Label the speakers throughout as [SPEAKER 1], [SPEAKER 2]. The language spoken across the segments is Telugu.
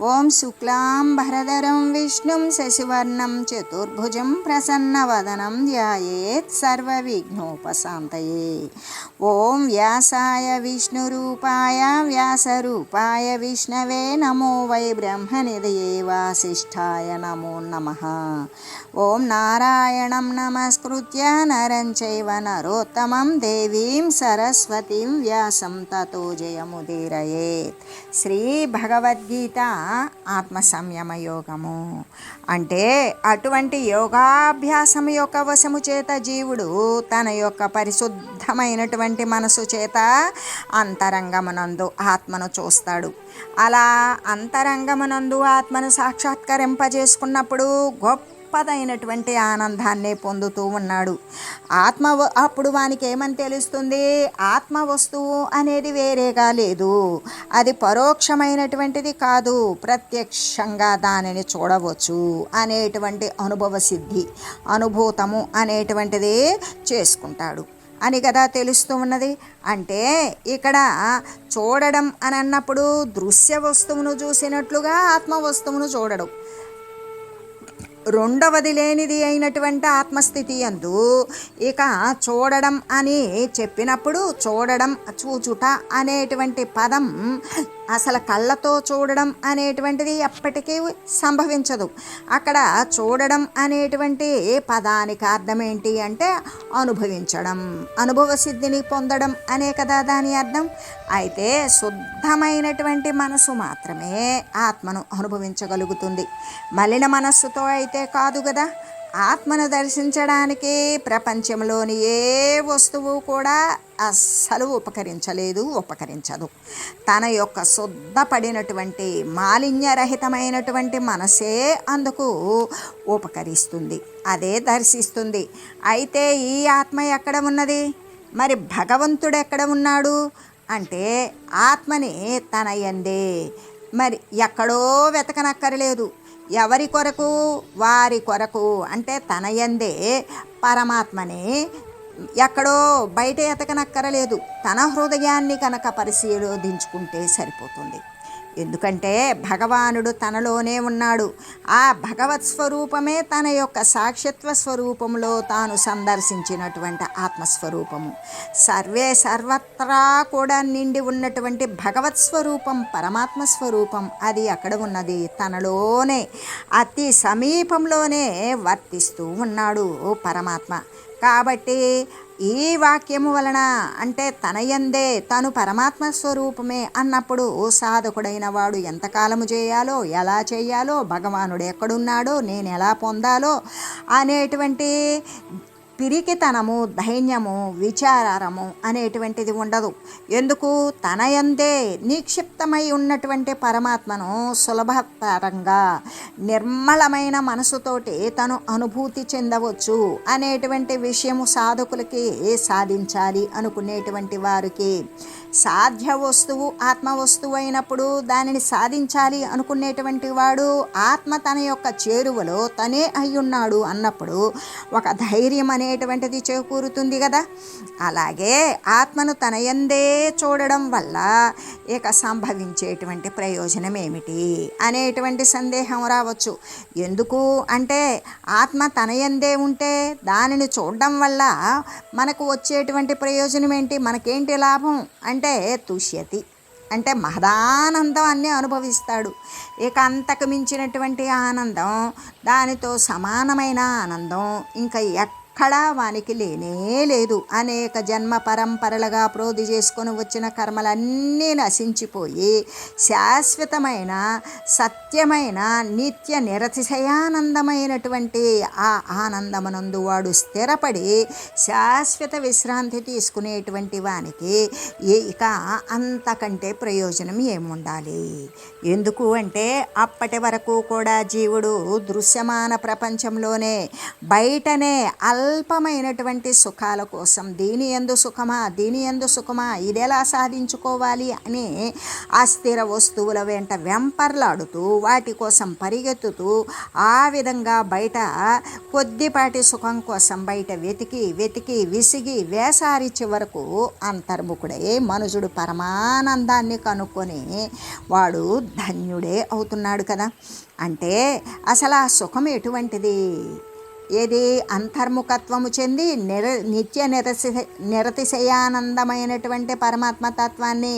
[SPEAKER 1] ఓం శుక్లాం భరధరం విష్ణుం శశివర్ణం చతుర్భుజం ప్రసన్నవదనం ధ్యాయేత్ సర్వవిఘ్నోపశాంతయే. ఓం వ్యాసాయ విష్ణురూపాయ వ్యాసరూపాయ విష్ణవే నమో వై బ్రహ్మనిధయే వాసిష్ఠాయ నమో నమ. ఓం నారాయణం నమస్కృత్య నరం చైవ నరోత్తమం దేవీం సరస్వతీం వ్యాసం తతో జయముదీరయేత్. శ్రీ భగవద్గీత ఆత్మ సంయమ యోగము అంటే అటువంటి యోగాభ్యాసం యొక్క వశము చేత జీవుడు తన యొక్క పరిశుద్ధమైనటువంటి మనసు చేత అంతరంగమునందు ఆత్మను చూస్తాడు. అలా అంతరంగమునందు ఆత్మను సాక్షాత్కరింపజేసుకున్నప్పుడు గొప్ప గొప్పదైనటువంటి ఆనందాన్ని పొందుతూ ఉన్నాడు. ఆత్మ అప్పుడు వానికి ఏమని తెలుస్తుంది? ఆత్మ వస్తువు అనేది వేరేగా లేదు. అది పరోక్షమైనటువంటిది కాదు. ప్రత్యక్షంగా దానిని చూడవచ్చు అనేటువంటి అనుభవ సిద్ధి అనుభూతము అనేటువంటిది చేసుకుంటాడు. అని కదా తెలుస్తూ ఉన్నది. అంటే ఇక్కడ చూడడం అని అన్నప్పుడు దృశ్య వస్తువును చూసినట్లుగా ఆత్మ వస్తువును చూడడం. రెండవది లేనిది అయినటువంటి ఆత్మస్థితి అందు ఇక చూడడం అని చెప్పినప్పుడు చూడడం చూచుట అనేటువంటి పదం అసలు కళ్ళతో చూడడం అనేటువంటిది ఎప్పటికీ సంభవించదు. అక్కడ చూడడం అనేటువంటి పదానికి అర్థం ఏంటి అంటే అనుభవించడం. అనుభవ సిద్ధిని పొందడం అనే కదా దాని అర్థం. అయితే శుద్ధమైనటువంటి మనసు మాత్రమే ఆత్మను అనుభవించగలుగుతుంది. మలిన మనస్సుతో అయితే కాదు కదా. ఆత్మను దర్శించడానికి ప్రపంచంలోని ఏ వస్తువు కూడా అస్సలు ఉపకరించలేదు ఉపకరించదు. తన యొక్క శుద్ధపడినటువంటి మాలిన్యరహితమైనటువంటి మనసే అందుకు ఉపకరిస్తుంది. అదే దర్శిస్తుంది. అయితే ఈ ఆత్మ ఎక్కడ ఉన్నది? మరి భగవంతుడు ఎక్కడ ఉన్నాడు? అంటే ఆత్మని తన ఎందే మరి ఎక్కడో వెతకనక్కర్లేదు. ఎవరి కొరకు? వారి కొరకు. అంటే తన యందే పరమాత్మని. ఎక్కడో బయట ఎతకనక్కరలేదు. తన హృదయాన్ని కనుక పరిశీలించుకుంటే సరిపోతుంది. ఎందుకంటే భగవానుడు తనలోనే ఉన్నాడు. ఆ భగవత్ స్వరూపమే తన యొక్క సాక్షిత్వ స్వరూపంలో తాను సందర్శించినటువంటి ఆత్మస్వరూపము. సర్వే సర్వత్రా కూడా నిండి ఉన్నటువంటి భగవత్ స్వరూపం పరమాత్మ స్వరూపం అది అక్కడ ఉన్నది. తనలోనే అతి సమీపంలోనే వర్తిస్తూ ఉన్నాడు పరమాత్మ. కాబట్టి ఈ వాక్యము వలన అంటే తనయందే తను పరమాత్మ స్వరూపమే అన్నప్పుడు సాధకుడైన వాడు ఎంతకాలము చేయాలో ఎలా చేయాలో భగవానుడు ఎక్కడున్నాడో నేను ఎలా పొందాలో అనేటువంటి పిరికితనము ధైన్యము విచారము అనేటువంటిది ఉండదు. ఎందుకు? తనయందే నిక్షిప్తమై ఉన్నటువంటి పరమాత్మను సులభతరంగా నిర్మలమైన మనసుతోటి తను అనుభూతి చెందవచ్చు అనేటువంటి విషయము సాధకులకి సాధించాలి అనుకునేటువంటి వారికి. సాధ్య వస్తువు ఆత్మ వస్తువు అయినప్పుడు దానిని సాధించాలి అనుకునేటువంటి వాడు ఆత్మ తన యొక్క చేరువలో తనే అయ్యున్నాడు అన్నప్పుడు ఒక ధైర్యం అనేటువంటిది చేకూరుతుంది కదా. అలాగే ఆత్మను తన యందే చూడడం వల్ల ఇక సంభవించేటువంటి ప్రయోజనం ఏమిటి అనేటువంటి సందేహం రావచ్చు. ఎందుకు అంటే ఆత్మ తన యందే ఉంటే దానిని చూడడం వల్ల మనకు వచ్చేటువంటి ప్రయోజనం ఏంటి? మనకేంటి లాభం? అంటే అంటే తుష్యతి. అంటే మహదానందం అన్నీ అనుభవిస్తాడు. ఇక అంతకు మించినటువంటి ఆనందం దానితో సమానమైన ఆనందం ఇంకా ఎక్క వానికి లేనే లేదు. అనేక జన్మ పరంపరలుగా ప్రోధి చేసుకొని వచ్చిన కర్మలన్నీ నశించిపోయి శాశ్వతమైన సత్యమైన నిత్య నిరతిశయానందమైనటువంటి ఆ ఆనందమునందు వాడు స్థిరపడి శాశ్వత విశ్రాంతి తీసుకునేటువంటి వానికి ఇక అంతకంటే ప్రయోజనం ఏముండాలి? ఎందుకు అంటే అప్పటి వరకు కూడా జీవుడు దృశ్యమాన ప్రపంచంలోనే బయటనే అల్ అల్పమైనటువంటి సుఖాల కోసం దీని ఎందు సుఖమా దీని ఎందు సుఖమా ఇదెలా సాధించుకోవాలి అని అస్థిర వస్తువుల వెంట వెంపర్లాడుతూ వాటి కోసం పరిగెత్తుతూ ఆ విధంగా బయట కొద్దిపాటి సుఖం కోసం బయట వెతికి వెతికి విసిగి వేసారి చివరకు అంతర్ముఖుడై మనుషుడు పరమానందాన్ని కనుక్కొని వాడు ధన్యుడే అవుతున్నాడు కదా. అంటే అసలు ఆ సుఖం ఎటువంటిది? ఏది అంతర్ముఖత్వము చెంది నిర నిత్య నిరసి నిరతిశయానందమైనటువంటి పరమాత్మ తత్వాన్ని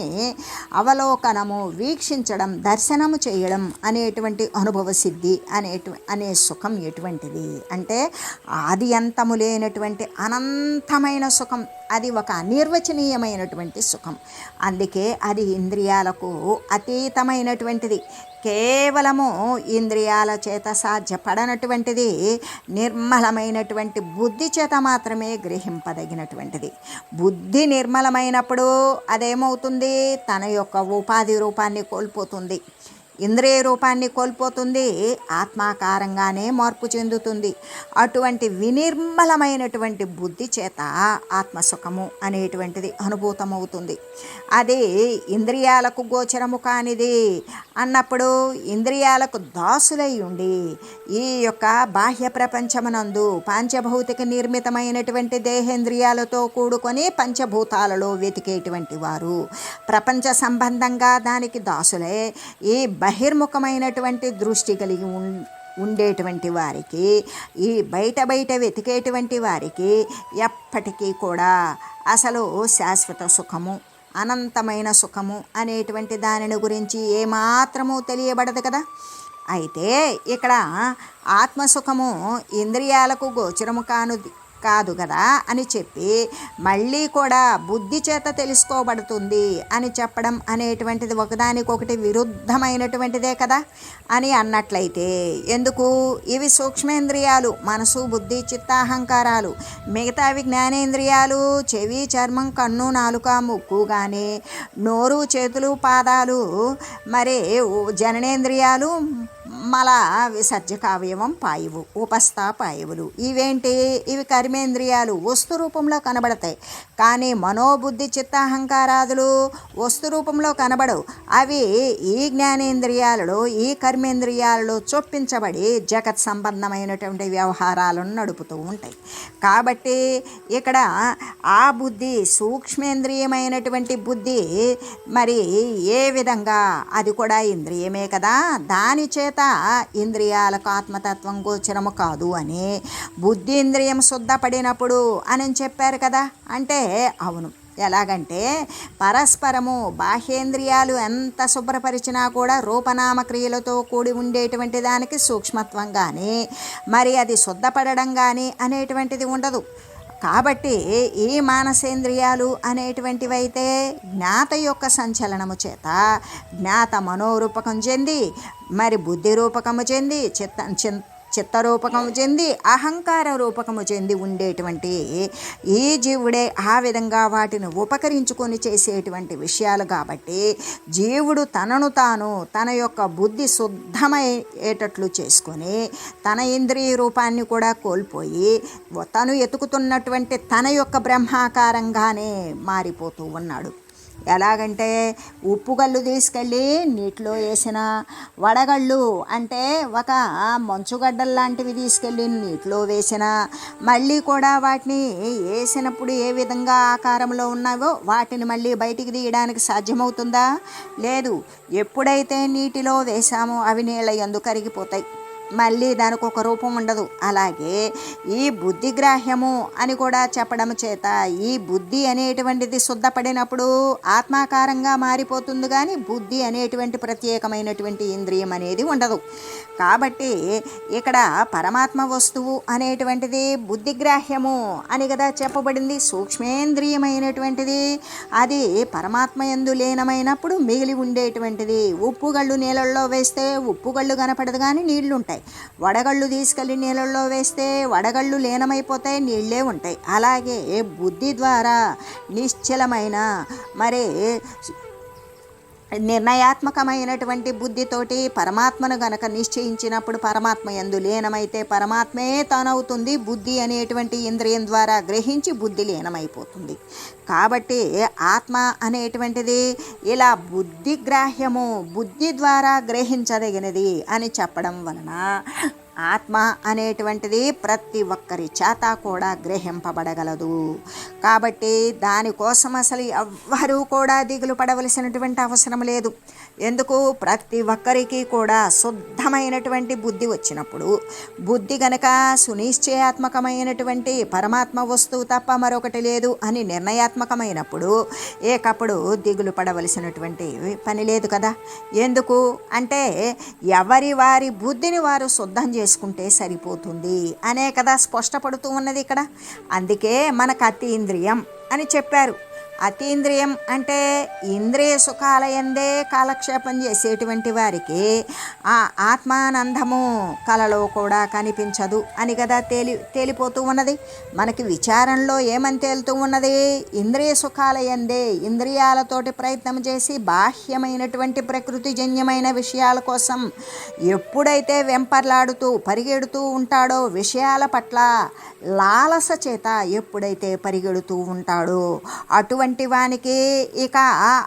[SPEAKER 1] అవలోకనము వీక్షించడం దర్శనము చేయడం అనేటువంటి అనుభవ సిద్ధి అనేటు అనే సుఖం ఎటువంటిది? అంటే ఆది అంతము లేనటువంటి అనంతమైన సుఖం అది ఒక అనిర్వచనీయమైనటువంటి సుఖం. అందుకే అది ఇంద్రియాలకు అతీతమైనటువంటిది. కేవలము ఇంద్రియాల చేత సాధ్యపడనటువంటిది నిర్మలమైనటువంటి బుద్ధి చేత మాత్రమే గ్రహింపదగినటువంటిది. బుద్ధి నిర్మలమైనప్పుడు అదేమవుతుంది? తన యొక్క ఉపాధి రూపాన్ని కోల్పోతుంది. ఇంద్రియ రూపాన్ని కోల్పోతుంది ఆత్మాకారంగానే మార్పు చెందుతుంది. అటువంటి వినిర్మలమైనటువంటి బుద్ధి చేత ఆత్మసుఖము అనేటువంటిది అనుభూతమవుతుంది. అది ఇంద్రియాలకు గోచరము కానిది అన్నప్పుడు ఇంద్రియాలకు దాసులై ఉండి ఈ యొక్క బాహ్య ప్రపంచమునందు పంచభౌతిక నిర్మితమైనటువంటి దేహేంద్రియాలతో కూడుకొని పంచభూతాలలో వెతికేటువంటి వారు ప్రపంచ సంబంధంగా దానికి దాసులే. ఈ బహిర్ముఖమైనటువంటి దృష్టి కలిగి ఉం ఉండేటువంటి వారికి ఈ బయట బయట వెతికేటువంటి వారికి ఎప్పటికీ కూడా అసలు శాశ్వత సుఖము అనంతమైన సుఖము అనేటువంటి దానిని గురించి ఏమాత్రము తెలియబడదు కదా. అయితే ఇక్కడ ఆత్మసుఖము ఇంద్రియాలకు గోచరము కానుది. కాదు కదా అని చెప్పి మళ్ళీ కూడా బుద్ధి చేత తెలుసుకోబడుతుంది అని చెప్పడం అనేటువంటిది ఒకదానికొకటి విరుద్ధమైనటువంటిదే కదా అని అన్నట్లయితే ఎందుకు? ఇవి సూక్ష్మేంద్రియాలు మనసు బుద్ధి చిత్తాహంకారాలు మిగతావి జ్ఞానేంద్రియాలు చెవి చర్మం కన్ను నాలుక ముక్కు కానీ నోరు చేతులు పాదాలు మరి జననేంద్రియాలు మల విసర్జక అవయవం పాయువు ఉపస్థా పాయువులు ఇవేంటి? ఇవి కర్మేంద్రియాలు. వస్తు రూపంలో కనబడతాయి. కానీ మనోబుద్ధి చిత్తాహంకారాదులు వస్తు రూపంలో కనబడవు. అవి ఈ జ్ఞానేంద్రియాలలో ఈ కర్మేంద్రియాలలో చొప్పించబడి జగత్ సంబంధమైనటువంటి వ్యవహారాలను నడుపుతూ ఉంటాయి. కాబట్టి ఇక్కడ ఆ బుద్ధి సూక్ష్మేంద్రియమైనటువంటి బుద్ధి మరి ఏ విధంగా? అది కూడా ఇంద్రియమే కదా. దాని చేత ఇంద్రియాలకు ఆత్మతత్వం గోచరము కాదు అని బుద్ధీంద్రియం శుద్ధపడినప్పుడు అని చెప్పారు కదా. అంటే అవును. ఎలాగంటే పరస్పరము బాహ్యేంద్రియాలు ఎంత శుభ్రపరిచినా కూడా రూపనామ క్రియలతో కూడి ఉండేటువంటి దానికి సూక్ష్మత్వం కానీ మరి అది శుద్ధపడడం కానీ అనేటువంటిది ఉండదు. కాబట్టి ఈ మానసేంద్రియాలు అనేటువంటివైతే జ్ఞాత యొక్క సంచలనము చేత జ్ఞాత మనోరూపకం చెంది మరి బుద్ధి రూపకము చెంది చిత్త చింత చిత్తరూపకము చెంది అహంకార రూపకము చెంది ఉండేటువంటి ఈ జీవుడే ఆ విధంగా వాటిని ఉపకరించుకొని చేసేటువంటి విషయాలు కాబట్టి జీవుడు తనను తాను తన యొక్క బుద్ధి శుద్ధమయ్యేటట్లు చేసుకొని తన ఇంద్రియ రూపాన్ని కూడా కోల్పోయి తను ఎతుకుతున్నటువంటి తన యొక్క బ్రహ్మాకారంగానే మారిపోతూ ఉన్నాడు. ఎలాగంటే ఉప్పుగళ్ళు తీసుకెళ్ళి నీటిలో వేసిన వడగళ్ళు అంటే ఒక మంచుగడ్డలు లాంటివి తీసుకెళ్ళి నీటిలో వేసిన మళ్ళీ కూడా వాటిని వేసినప్పుడు ఏ విధంగా ఆకారంలో ఉన్నావో వాటిని మళ్ళీ బయటికి తీయడానికి సాధ్యమవుతుందా? లేదు. ఎప్పుడైతే నీటిలో వేసామో అవి నీళ్ళ ఎందు కరిగిపోతాయి. మళ్ళీ దానికి ఒక రూపం ఉండదు. అలాగే ఈ బుద్ధిగ్రాహ్యము అని కూడా చెప్పడం చేత ఈ బుద్ధి అనేటువంటిది శుద్ధపడినప్పుడు ఆత్మాకారంగా మారిపోతుంది కానీ బుద్ధి అనేటువంటి ప్రత్యేకమైనటువంటి ఇంద్రియం అనేది ఉండదు. కాబట్టి ఇక్కడ పరమాత్మ వస్తువు అనేటువంటిది బుద్ధిగ్రాహ్యము అని కదా చెప్పబడింది. సూక్ష్మేంద్రియమైనటువంటిది అది పరమాత్మ ఎందు లీనమైనప్పుడు మిగిలి ఉండేటువంటిది. ఉప్పుగళ్ళు నీళ్ళల్లో వేస్తే ఉప్పుగళ్ళు కనపడదు కానీ నీళ్ళుంటాయి. ఉంటాయి వడగళ్ళు తీసుకెళ్ళి నీళ్ళల్లో వేస్తే వడగళ్ళు లీనమైపోతాయి నీళ్ళే ఉంటాయి. అలాగే బుద్ధి ద్వారా నిశ్చలమైన మరి నిర్ణయాత్మకమైనటువంటి బుద్ధితోటి పరమాత్మను గనక నిశ్చయించినప్పుడు పరమాత్మ ఎందు లీనమైతే పరమాత్మే తానవుతుంది. బుద్ధి అనేటువంటి ఇంద్రియం ద్వారా గ్రహించి బుద్ధి లీనమైపోతుంది. కాబట్టి ఆత్మ అనేటువంటిది ఇలా బుద్ధిగ్రాహ్యము బుద్ధి ద్వారా గ్రహించదగినది అని చెప్పడం వలన ఆత్మ అనేటువంటిది ప్రతి ఒక్కరి చేత కూడా గ్రహింపబడగలదు. కాబట్టి దానికోసం అసలు ఎవ్వరూ కూడా దిగులు పడవలసినటువంటి అవసరం లేదు. ఎందుకు? ప్రతి ఒక్కరికి కూడా శుద్ధమైనటువంటి బుద్ధి వచ్చినప్పుడు బుద్ధి గనక సునిశ్చయాత్మకమైనటువంటి పరమాత్మ వస్తువు తప్ప మరొకటి లేదు అని నిర్ణయాత్మకమైనప్పుడు ఏకప్పుడు దిగులు పడవలసినటువంటి పని లేదు కదా? ఎందుకు? అంటే ఎవరి వారి బుద్ధిని వారు శుద్ధం చేసుకుంటే సరిపోతుంది అనే కదా స్పష్టపడుతూ ఉన్నది ఇక్కడ. అందుకే మనకు అతీంద్రియం అని చెప్పారు. అతీంద్రియం అంటే ఇంద్రియ సుఖాలయందే కాలక్షేపం చేసేటువంటి వారికి ఆ ఆత్మానందము కలలో కూడా కనిపించదు అని కదా తేలి తేలిపోతూ ఉన్నది. మనకి విచారంలో ఏమని తేలుతూ ఉన్నది? ఇంద్రియ సుఖాలయందే ఇంద్రియాలతోటి ప్రయత్నం చేసి బాహ్యమైనటువంటి ప్రకృతిజన్యమైన విషయాల కోసం ఎప్పుడైతే వెంపర్లాడుతూ పరిగెడుతూ ఉంటాడో విషయాల పట్ల లాలస చేత ఎప్పుడైతే పరిగెడుతూ ఉంటాడో అటువంటి వానికి ఇక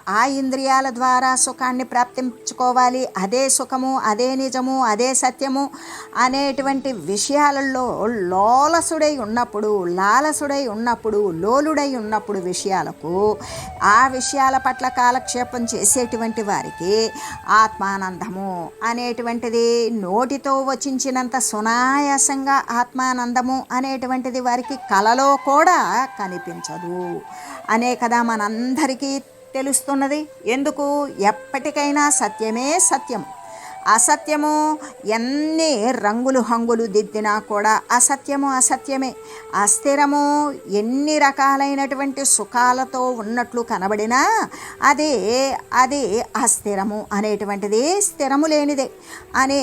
[SPEAKER 1] ఆ ఇంద్రియాల ద్వారా సుఖాన్ని ప్రాప్తించుకోవాలి. అదే సుఖము అదే నిజము అదే సత్యము అనేటువంటి విషయాలలో లోలసుడై ఉన్నప్పుడు లాలసుడై ఉన్నప్పుడు లోలుడై ఉన్నప్పుడు విషయాలకు ఆ విషయాల పట్ల కాలక్షేపం చేసేటువంటి వారికి ఆత్మానందము అనేటువంటిది నోటితో వచించినంత సునాయాసంగా ఆత్మానందము అనేటువంటిది వారికి కలలో కూడా కనిపించదు. అనే కదా మనందరికీ తెలుస్తున్నది. ఎందుకు? ఎప్పటికైనా సత్యమే సత్యం. అసత్యము. ఎన్ని రంగులు హంగులు దిద్దినా కూడా అసత్యము అసత్యమే. అస్థిరము ఎన్ని రకాలైనటువంటి సుఖాలతో ఉన్నట్లు కనబడినా అదే అది అస్థిరము అనేటువంటిది స్థిరము లేనిదే. అనే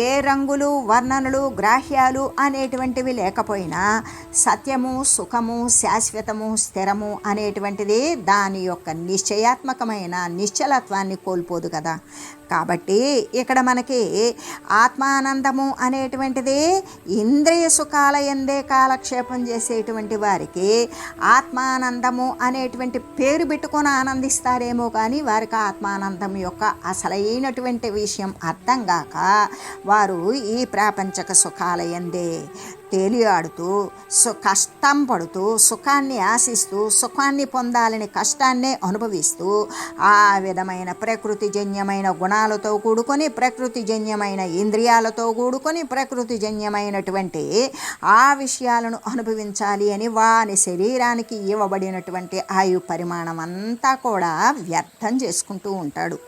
[SPEAKER 1] ఏ రంగులు వర్ణనలు గ్రాహ్యాలు అనేటువంటివి లేకపోయినా సత్యము సుఖము శాశ్వతము స్థిరము అనేటువంటిది దాని యొక్క నిశ్చయాత్మకమైన నిశ్చలత్వాన్ని కోల్పోదు కదా. కాబట్టి ఇక్కడ మనకి ఆత్మానందము అనేటువంటిది ఇంద్రియ సుఖాల ఎందే కాలక్షేపం చేసేటువంటి వారికి ఆత్మానందము అనేటువంటి పేరు పెట్టుకొని ఆనందిస్తారేమో కానీ వారికి ఆత్మానందం యొక్క అసలైనటువంటి విషయం అర్థం కాక వారు ఈ ప్రాపంచక సుఖాల ఎందే తేలియాడుతూ సు కష్టం పడుతూ సుఖాన్ని ఆశిస్తూ సుఖాన్ని పొందాలని కష్టాన్నే అనుభవిస్తూ ఆ విధమైన ప్రకృతిజన్యమైన గుణాలతో కూడుకొని ప్రకృతిజన్యమైన ఇంద్రియాలతో కూడుకొని ప్రకృతిజన్యమైనటువంటి ఆ విషయాలను అనుభవించాలి అని వాని శరీరానికి ఇవ్వబడినటువంటి ఆయు పరిమాణం అంతా కూడా వ్యర్థం చేసుకుంటూ ఉంటాడు.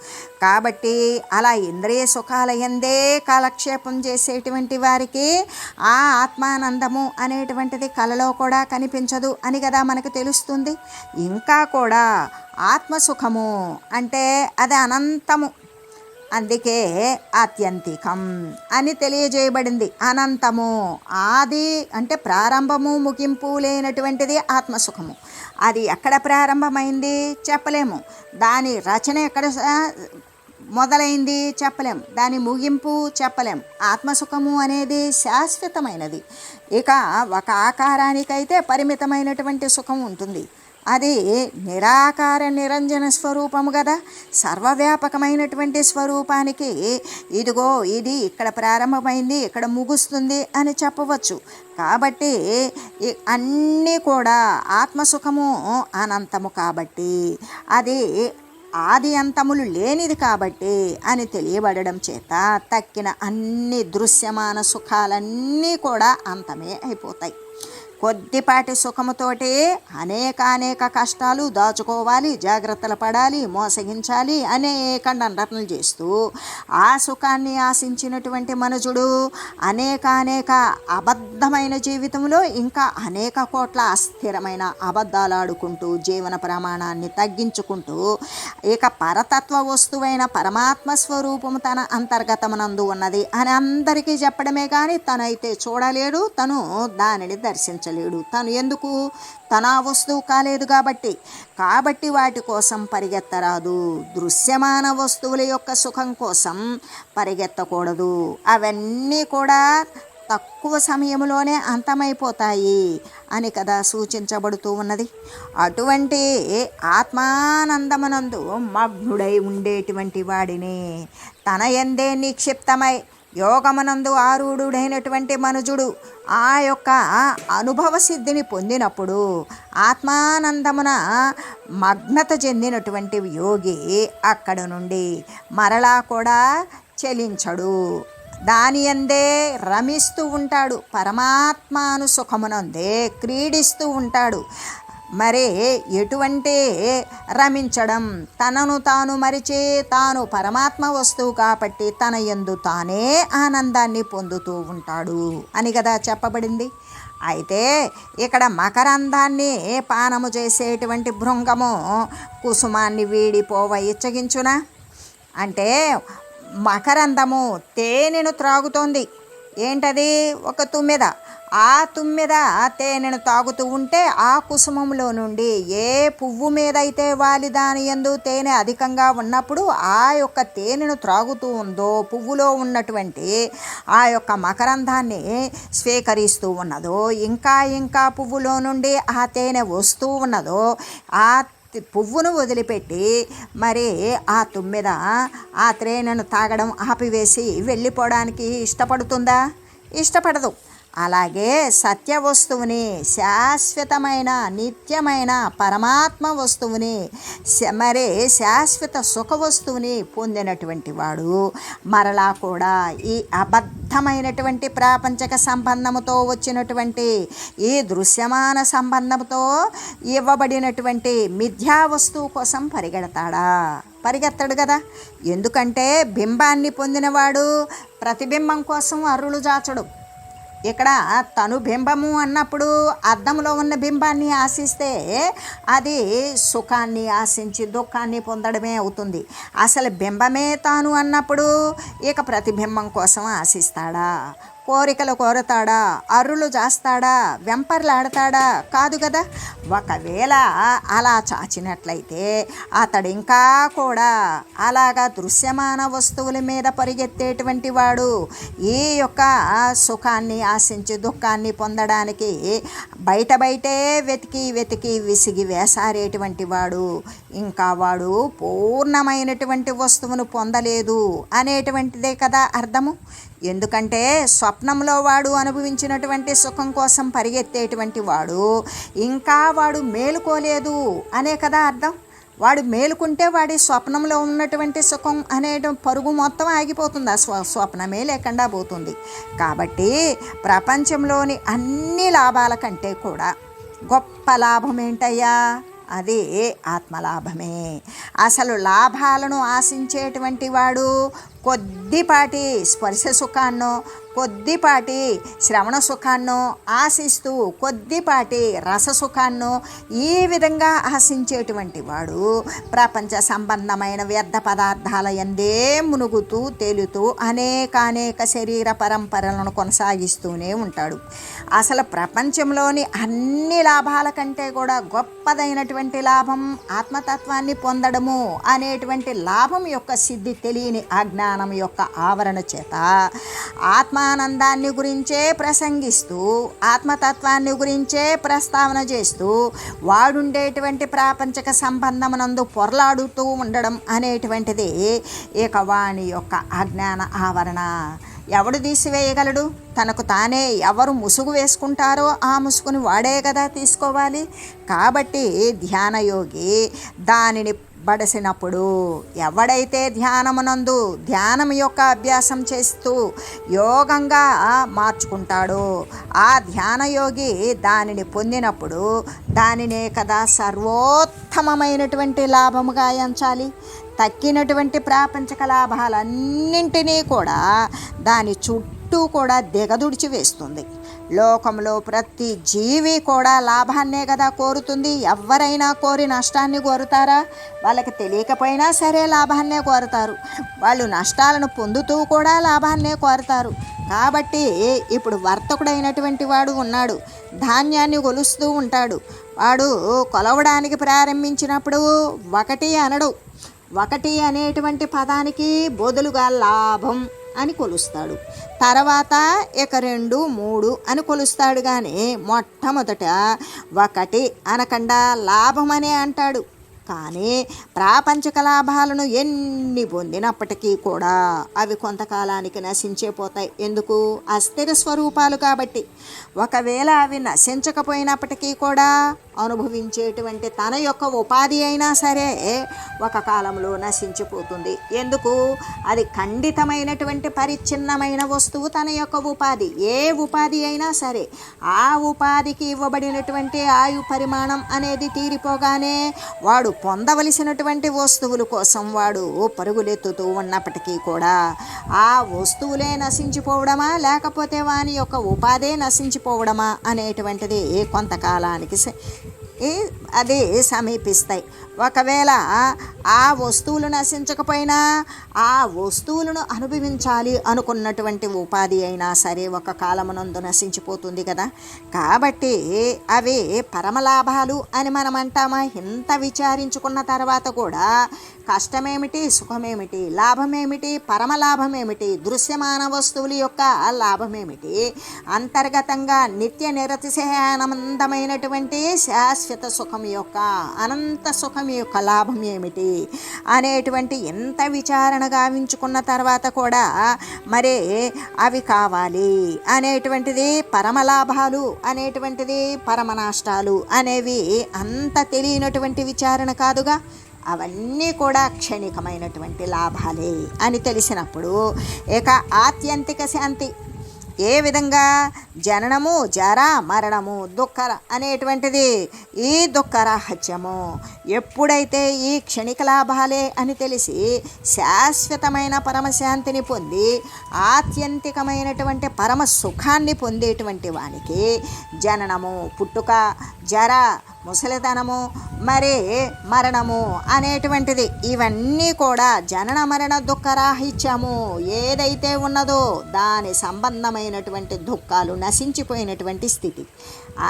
[SPEAKER 1] కాబట్టి అలా ఇంద్రియ సుఖాల ఎందే కాలక్షేపం చేసేటువంటి వారికి ఆ ఆనందము అనేటువంటిది కలలో కూడా కనిపించదు అని కదా మనకు తెలుస్తుంది. ఇంకా కూడా ఆత్మసుఖము అంటే అది అనంతము. అందుకే ఆత్యంతికం అని తెలియజేయబడింది. అనంతము ఆది అంటే ప్రారంభము ముగింపు లేనటువంటిది ఆత్మసుఖము. అది ఎక్కడ ప్రారంభమైంది? చెప్పలేము. దాని రచన ఎక్కడ మొదలైంది చెప్పలేం. దాని ముగింపు చెప్పలేం. ఆత్మసుఖము అనేది శాశ్వతమైనది. ఇక ఒక ఆకారానికైతే పరిమితమైనటువంటి సుఖం ఉంటుంది. అది నిరాకార నిరంజన స్వరూపము కదా సర్వవ్యాపకమైనటువంటి స్వరూపానికి ఇదిగో ఇది ఇక్కడ ప్రారంభమైంది ఇక్కడ ముగుస్తుంది అని చెప్పవచ్చు. కాబట్టి అన్నీ కూడా ఆత్మసుఖము అనంతము కాబట్టి అది ఆది అంతములు లేనిది కాబట్టి అని తెలియబడడం చేత తక్కిన అన్ని దృశ్యమాన సుఖాలన్నీ కూడా అంతమే అయిపోతాయి. కొద్దిపాటి సుఖముతోటే అనేక అనేక కష్టాలు దాచుకోవాలి జాగ్రత్తలు పడాలి మోసగించాలి అనేక దండనలు చేస్తూ ఆ సుఖాన్ని ఆశించినటువంటి మనుజుడు అనేక అనేక అబద్ధమైన జీవితంలో ఇంకా అనేక కోట్ల అస్థిరమైన అబద్ధాలు ఆడుకుంటూ జీవన ప్రమాణాన్ని తగ్గించుకుంటూ ఇక పరతత్వ వస్తువైన పరమాత్మ స్వరూపము తన అంతర్గతమునందు ఉన్నది అని అందరికీ చెప్పడమే కానీ తనైతే చూడలేడు తను దానిని దర్శించలేడు. సాధించలేడు తను ఎందుకు? తన వస్తువు కాలేదు కాబట్టి. కాబట్టి వాటి కోసం పరిగెత్తరాదు. దృశ్యమాన వస్తువుల యొక్క సుఖం కోసం పరిగెత్తకూడదు. అవన్నీ కూడా తక్కువ సమయంలోనే అంతమైపోతాయి అని కదా సూచించబడుతూ ఉన్నది. అటువంటి ఆత్మానందమనందు మగ్నుడై ఉండేటువంటి వాడిని తన ఎందే నిక్షిప్తమై యోగమనందు ఆరూఢుడైనటువంటి మనుజుడు ఆ యొక్క అనుభవ సిద్ధిని పొందినప్పుడు ఆత్మానందమున మగ్నత చెందినటువంటి యోగి అక్కడ నుండి మరలా కూడా చెలించడు. దాని అందే రమిస్తూ ఉంటాడు. పరమాత్మాను సుఖమునందే క్రీడిస్తూ ఉంటాడు. మరి ఎటువంటి రమించడం? తనను తాను మరిచి తాను పరమాత్మ వస్తువు కాబట్టి తన ఎందు తానే ఆనందాన్ని పొందుతూ ఉంటాడు అని కదా చెప్పబడింది. అయితే ఇక్కడ మకరందాన్ని పానము చేసేటువంటి భృంగము కుసుమాన్ని వీడిపోవ ఇచ్చగించునా? అంటే మకరందము తేనెను త్రాగుతోంది. ఏంటది? ఒక తుమ్మెద. ఆ తుమ్మెద తేనెను తాగుతూ ఉంటే ఆ కుసుమంలో నుండి ఏ పువ్వు మీద అయితే వాలి దాని ఎందు తేనె అధికంగా ఉన్నప్పుడు ఆ యొక్క తేనెను త్రాగుతూ ఉందో పువ్వులో ఉన్నటువంటి ఆ యొక్క మకరందాన్ని స్వీకరిస్తూ ఉన్నదో ఇంకా ఇంకా పువ్వులో నుండి ఆ తేనె వస్తూ ఉన్నదో ఆ పువ్వును వదిలిపెట్టి మరి ఆ తుమ్మెద ఆ త్రేణను తాగడం ఆపివేసి వెళ్ళిపోవడానికి ఇష్టపడుతుందా? ఇష్టపడదు. అలాగే సత్య వస్తువుని శాశ్వతమైన నిత్యమైన పరమాత్మ వస్తువుని శ- మరి శాశ్వత సుఖ వస్తువుని పొందినటువంటి వాడు. మరలా కూడా ఈ అబద్ధమైనటువంటి ప్రాపంచక సంబంధముతో వచ్చినటువంటి ఈ దృశ్యమాన సంబంధంతో ఇవ్వబడినటువంటి మిథ్యా వస్తువు కోసం పరిగెడతాడా? పరిగెత్తడు కదా. ఎందుకంటే బింబాన్ని పొందినవాడు ప్రతిబింబం కోసం అరులు జాచడు. ఇక్కడ తను బింబము అన్నప్పుడు అద్దంలో ఉన్న బింబాన్ని ఆశిస్తే అది సుఖాన్ని ఆశించి దుఃఖాన్ని పొందడమే అవుతుంది. అసలు బింబమే తాను అన్నప్పుడు ఇక ప్రతిబింబం కోసం ఆశిస్తాడా? కోరికలు కోరతాడా? అర్రులు చేస్తాడా వెంపర్లాడతాడా? కాదు కదా? ఒకవేళ అలా చాచినట్లయితే అతడు ఇంకా కూడా అలాగా దృశ్యమాన వస్తువుల మీద పరిగెత్తేటువంటి వాడు. ఈ యొక్క సుఖాన్ని ఆశించి దుఃఖాన్ని పొందడానికి బయట బయటే వెతికి వెతికి విసిగి వేసారేటువంటి వాడు. ఇంకా వాడు పూర్ణమైనటువంటి వస్తువును పొందలేదు అనేటువంటిదే కదా అర్థము? ఎందుకంటే స్వప్నంలో వాడు అనుభవించినటువంటి సుఖం కోసం పరిగెత్తేటువంటి వాడు. ఇంకా వాడు మేలుకోలేదు అనే కదా అర్థం? వాడు మేలుకుంటే వాడి స్వప్నంలో ఉన్నటువంటి సుఖం అనే పరుగు మొత్తం ఆగిపోతుంది. ఆ స్వ స్వప్నమే లేకుండా పోతుంది. కాబట్టి ప్రపంచంలోని అన్ని లాభాల కంటే కూడా గొప్ప లాభం ఏంటయ్యా? అది ఆత్మలాభమే. అసలు లాభాలను ఆశించేటువంటి వాడు కొద్దిపాటి స్పర్శ సుఖాన్నో కొద్దిపాటి శ్రవణ సుఖాన్నో ఆశిస్తూ కొద్దిపాటి రస సుఖాన్నో ఈ విధంగా ఆశించేటువంటి వాడు ప్రపంచ సంబంధమైన వ్యర్థ పదార్థాల ఎందే మునుగుతూ తేలుతూ అనేకానేక శరీర పరంపరలను కొనసాగిస్తూనే ఉంటాడు. అసలు ప్రపంచంలోని అన్ని లాభాల కంటే కూడా గొప్పదైనటువంటి లాభం ఆత్మతత్వాన్ని పొందడము అనేటువంటి లాభం యొక్క సిద్ధి తెలియని అజ్ఞానం యొక్క ఆవరణ చేత ఆత్మ ఆత్మానందాన్ని గురించే ప్రసంగిస్తూ ఆత్మతత్వాన్ని గురించే ప్రస్తావన చేస్తూ వాడుండేటువంటి ప్రాపంచక సంబంధమునందు పొరలాడుతూ ఉండడం అనేటువంటిది ఇక వాణి యొక్క అజ్ఞాన ఆవరణ. ఎవడు తీసివేయగలడు? తనకు తానే ఎవరు ముసుగు వేసుకుంటారో ఆ ముసుగుని వాడే కదా తీసుకోవాలి. కాబట్టి ధ్యానయోగి దానిని బడసినప్పుడు ఎవడైతే ధ్యానమునందు ధ్యానం యొక్క అభ్యాసం చేస్తూ యోగంగా మార్చుకుంటాడో ఆ ధ్యానయోగి దానిని పొందినప్పుడు దానినే కదా సర్వోత్తమమైనటువంటి లాభముగా ఎంచాలి. తక్కినటువంటి ప్రాపంచక లాభాలన్నింటినీ కూడా దాని చుట్టూ కూడా దిగదుడిచి వేస్తుంది. లోకంలో ప్రతి జీవి కూడా లాభాన్నే కదా కోరుతుంది. ఎవరైనా కోరి నష్టాన్ని కోరుతారా? వాళ్ళకి తెలియకపోయినా సరే లాభాన్నే కోరుతారు. వాళ్ళు నష్టాలను పొందుతూ కూడా లాభాన్నే కోరుతారు. కాబట్టి ఇప్పుడు వర్తకుడైనటువంటి వాడు ఉన్నాడు ధాన్యాన్ని కొలుస్తూ ఉంటాడు. వాడు కొలవడానికి ప్రారంభించినప్పుడు ఒకటి అనడు. ఒకటి అనేటువంటి పదానికి బదులుగా లాభం. అని కొలుస్తాడు. తర్వాత ఇక రెండు మూడు అని కొలుస్తాడు కానీ మొట్టమొదట ఒకటి అనకుండా లాభం అనే అంటాడు. కానీ ప్రాపంచిక లాభాలను ఎన్ని పొందినప్పటికీ కూడా అవి కొంతకాలానికి నశించే పోతాయి ఎందుకు? అస్థిర స్వరూపాలు కాబట్టి. ఒకవేళ అవి నశించకపోయినప్పటికీ కూడా అనుభవించేటువంటి తన యొక్క ఉపాధి అయినా సరే ఒక కాలంలో నశించిపోతుంది. ఎందుకు? అది ఖండితమైనటువంటి పరిచ్ఛిన్నమైన వస్తువు తన యొక్క ఉపాధి. ఏ ఉపాధి అయినా సరే ఆ ఉపాధికి ఇవ్వబడినటువంటి ఆయు పరిమాణం అనేది తీరిపోగానే వాడు పొందవలసినటువంటి వస్తువుల కోసం వాడు పరుగులెత్తుతూ ఉన్నప్పటికీ కూడా ఆ వస్తువులే నశించిపోవడమా? లేకపోతే వాని యొక్క ఉపాధే నశించిపోవడమా? అనేటువంటిది కొంతకాలానికి స- అది సమీపిస్తాయి. ఒకవేళ ఆ వస్తువులు నశించకపోయినా ఆ వస్తువులను అనుభవించాలి అనుకున్నటువంటి ఉపాధి అయినా సరే ఒక కాలమునందు నశించిపోతుంది కదా. కాబట్టి అవి పరమలాభాలు అని మనం అంటామా? ఇంత విచారించుకున్న తర్వాత కూడా కష్టమేమిటి? సుఖమేమిటి? లాభమేమిటి? పరమలాభమేమిటి? దృశ్యమాన వస్తువుల యొక్క లాభమేమిటి? అంతర్గతంగా నిత్య నిరతిశయానందమైనటువంటి శాశ్వత సుఖం యొక్క అనంత సుఖం యొక్క లాభం ఏమిటి? అనేటువంటి ఎంత విచారణ గావించుకున్న తర్వాత కూడా మరి అవి కావాలి అనేటువంటిది పరమలాభాలు అనేటువంటిది పరమనాష్టాలు అనేవి అంత తెలియనటువంటి విచారణ కాదుగా. అవన్నీ కూడా క్షణికమైనటువంటి లాభాలే అని తెలిసినప్పుడు ఇక ఆత్యంతిక శాంతి ఏ విధంగా? జననము జర మరణము దుఃఖర అనేటువంటిది ఈ దుఃఖరాహత్యము ఎప్పుడైతే ఈ క్షణిక లాభాలే అని తెలిసి శాశ్వతమైన పరమశాంతిని పొంది ఆత్యంతికమైనటువంటి పరమ సుఖాన్ని పొందేటువంటి వానికి జననము పుట్టుక జర ముసలితనము మరి మరణము అనేటువంటిది. ఇవన్నీ కూడా జనన మరణ దుఃఖరాహిత్యము. ఏదైతే ఉన్నదో దాని సంబంధమైనటువంటి దుఃఖాలు నశించిపోయినటువంటి స్థితి.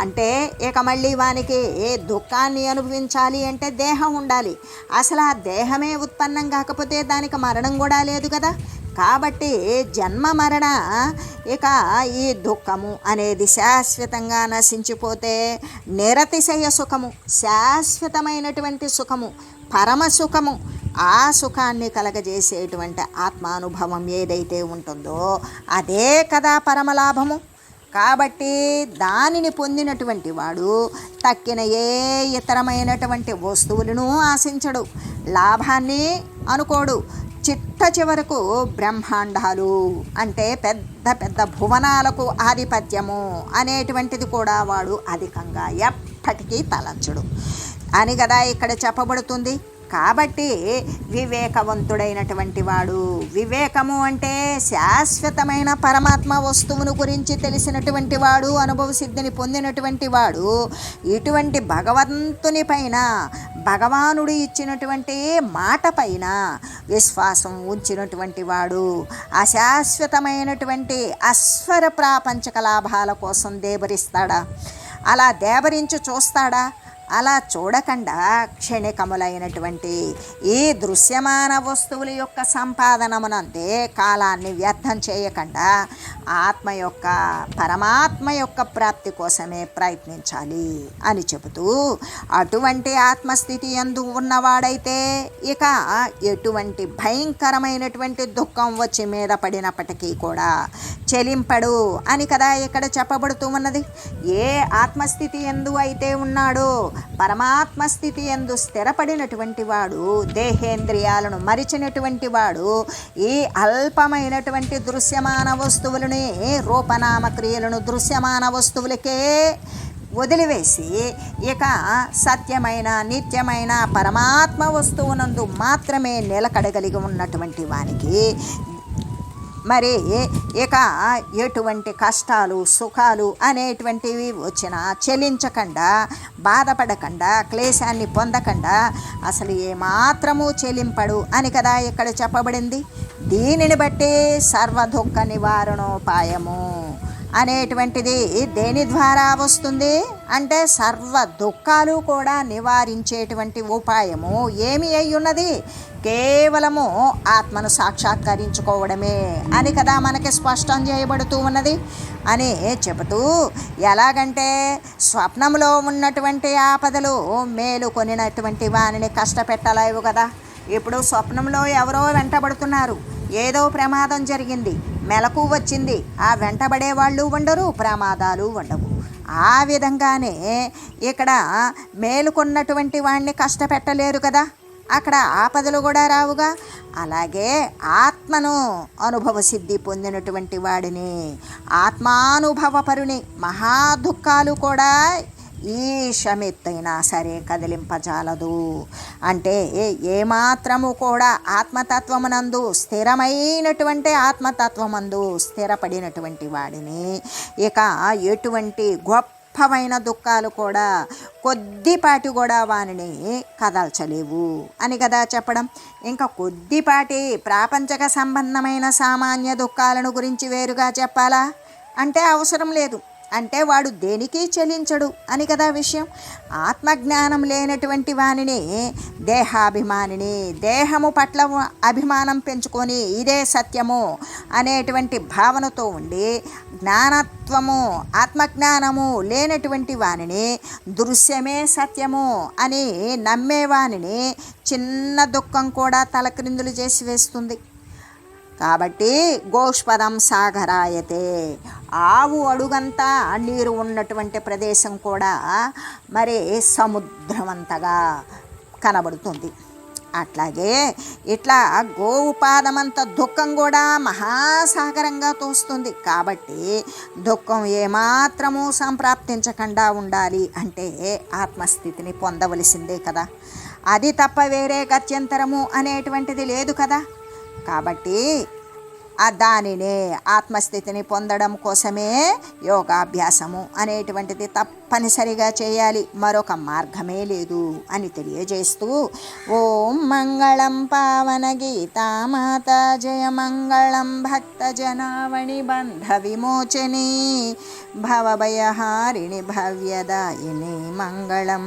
[SPEAKER 1] అంటే ఇక మళ్ళీ వానికి ఏ దుఃఖాన్ని అనుభవించాలి అంటే దేహం ఉండాలి. అసలు ఆ దేహమే ఉత్పన్నం కాకపోతే దానికి మరణం కూడా లేదు కదా. కాబట్టి జన్మ మరణ ఇక ఈ దుఃఖము అనేది శాశ్వతంగా నశించిపోతే నిరతిశయ సుఖము శాశ్వతమైనటువంటి సుఖము పరమ సుఖము ఆ సుఖాన్ని కలగజేసేటువంటి ఆత్మానుభవం ఏదైతే ఉంటుందో అదే కదా పరమలాభము కాబట్టి దానిని పొందినటువంటి వాడు తక్కిన ఏ ఇతరమైనటువంటి వస్తువులను ఆశించడు లాభాన్ని అనుకోడు. చిట్ట చివరకు బ్రహ్మాండాలు అంటే పెద్ద పెద్ద భువనాలకు ఆధిపత్యము అనేటువంటిది కూడా వాడు అధికంగా ఎప్పటికీ తలంచడు. అని కదా ఇక్కడ చెప్పబడుతుంది. కాబట్టి వివేకవంతుడైనటువంటి వాడు. వివేకము అంటే శాశ్వతమైన పరమాత్మ వస్తువును గురించి తెలిసినటువంటి వాడు అనుభవ సిద్ధిని పొందినటువంటి వాడు. ఇటువంటి భగవంతుని పైన భగవానుడు ఇచ్చినటువంటి మాట పైన విశ్వాసం ఉంచినటువంటి వాడు. అశాశ్వతమైనటువంటి అస్వర ప్రాపంచక లాభాల కోసం దేబరిస్తాడా అలా దేబరించి చూస్తాడా? అలా చూడకుండా క్షణికములైనటువంటి ఈ దృశ్యమాన వస్తువుల యొక్క సంపాదనమునందే కాలాన్ని వ్యర్థం చేయకుండా ఆత్మ యొక్క పరమాత్మ యొక్క ప్రాప్తి కోసమే ప్రయత్నించాలి అని చెబుతూ అటువంటి ఆత్మస్థితి ఎందు ఉన్నవాడైతే ఇక ఎటువంటి భయంకరమైనటువంటి దుఃఖం వచ్చి మీద పడినప్పటికీ కూడా చెలింపడు అని కదా ఇక్కడ చెప్పబడుతూ ఉన్నది. ఏ ఆత్మస్థితి ఎందు అయితే ఉన్నాడో పరమాత్మ స్థితి ఎందు స్థిరపడినటువంటి వాడు దేహేంద్రియాలను మరిచినటువంటి వాడు ఈ అల్పమైనటువంటి దృశ్యమాన వస్తువులను రూపనామ క్రియలను దృశ్యమాన వస్తువులకే వదిలివేసి ఇక సత్యమైన నిత్యమైన పరమాత్మ వస్తువునందు మాత్రమే నిలకడగలిగి ఉన్నటువంటి వానికి మరి ఇక ఎటువంటి కష్టాలు సుఖాలు అనేటువంటివి వచ్చినా చెలించకుండా బాధపడకుండా క్లేశాన్ని పొందకుండా అసలు ఏమాత్రము చెలింపడు అని కదా ఇక్కడ చెప్పబడింది. దీనిని బట్టి సర్వదుఃఖ నివారణోపాయము అనేటువంటిది దేని ద్వారా వస్తుంది? అంటే సర్వ దుఃఖాలు కూడా నివారించేటువంటి ఉపాయము ఏమి అయి ఉన్నది కేవలము ఆత్మను సాక్షాత్కరించుకోవడమే అని కదా మనకి స్పష్టం చేయబడుతూ ఉన్నది. అని చెబుతూ ఎలాగంటే స్వప్నంలో ఉన్నటువంటి ఆపదలు మేలు కొనినటువంటి వానిని కష్టపెట్టలేవు కదా. ఇప్పుడు స్వప్నంలో ఎవరో వెంటబడుతున్నారు. ఏదో ప్రమాదం జరిగింది మెలకు వచ్చింది ఆ వెంటబడే వాళ్ళు ఉండరు ప్రమాదాలు ఉండవు. ఆ విధంగానే ఇక్కడ మేలుకున్నటువంటి వాడిని కష్టపెట్టలేరు కదా. అక్కడ ఆపదలు కూడా రావుగా. అలాగే ఆత్మను అనుభవ సిద్ధి పొందినటువంటి వాడిని ఆత్మానుభవపరుని మహా దుఃఖాలు కూడా ఈ షమెత్తైనా సరే కదిలింపజాలదు. అంటే ఏమాత్రము కూడా ఆత్మతత్వమునందు స్థిరమైనటువంటి ఆత్మతత్వమందు స్థిరపడినటువంటి వాడిని ఇక ఎటువంటి గొప్ప అల్పమైన దుఃఖాలు కూడా కొద్దిపాటి కూడా వానిని కదల్చలేవు. అని కదా చెప్పడం? ఇంకా కొద్దిపాటి ప్రాపంచక సంబంధమైన సామాన్య దుఃఖాలను గురించి వేరుగా చెప్పాలా? అంటే అవసరం లేదు. అంటే వాడు దేనికి చెలించడు అని కదా విషయం. ఆత్మజ్ఞానం లేనటువంటి వానిని దేహాభిమానిని దేహము పట్ల అభిమానం పెంచుకొని ఇదే సత్యము అనేటువంటి భావనతో ఉండి జ్ఞానత్వము ఆత్మజ్ఞానము లేనటువంటి వానిని దృశ్యమే సత్యము అని నమ్మేవానిని చిన్న దుఃఖం కూడా తలక్రిందులు చేసి వేస్తుంది. కాబట్టి గోష్పదం సాగరాయతే. ఆవు అడుగంతా నీరు ఉన్నటువంటి ప్రదేశం కూడా మరి సముద్రమంతగా కనబడుతుంది. అట్లాగే ఇట్లా గోవు పాదమంత దుఃఖం కూడా మహాసాగరంగా తోస్తుంది. కాబట్టి దుఃఖం ఏమాత్రము సంప్రాప్తించకుండా ఉండాలి అంటే ఆత్మస్థితిని పొందవలసిందే కదా. అది తప్ప వేరే గత్యంతరము అనేటువంటిది లేదు కదా. కాబట్టి దానినే ఆత్మస్థితిని పొందడం కోసమే యోగాభ్యాసము అనేటువంటిది తప్పనిసరిగా చేయాలి. మరొక మార్గమే లేదు అని తెలియజేస్తూ ఓం మంగళం పావన గీతామాత జయ మంగళం భక్త జనావణి బంధ విమోచని భవభయహారిణి భవ్యదాయిని మంగళం.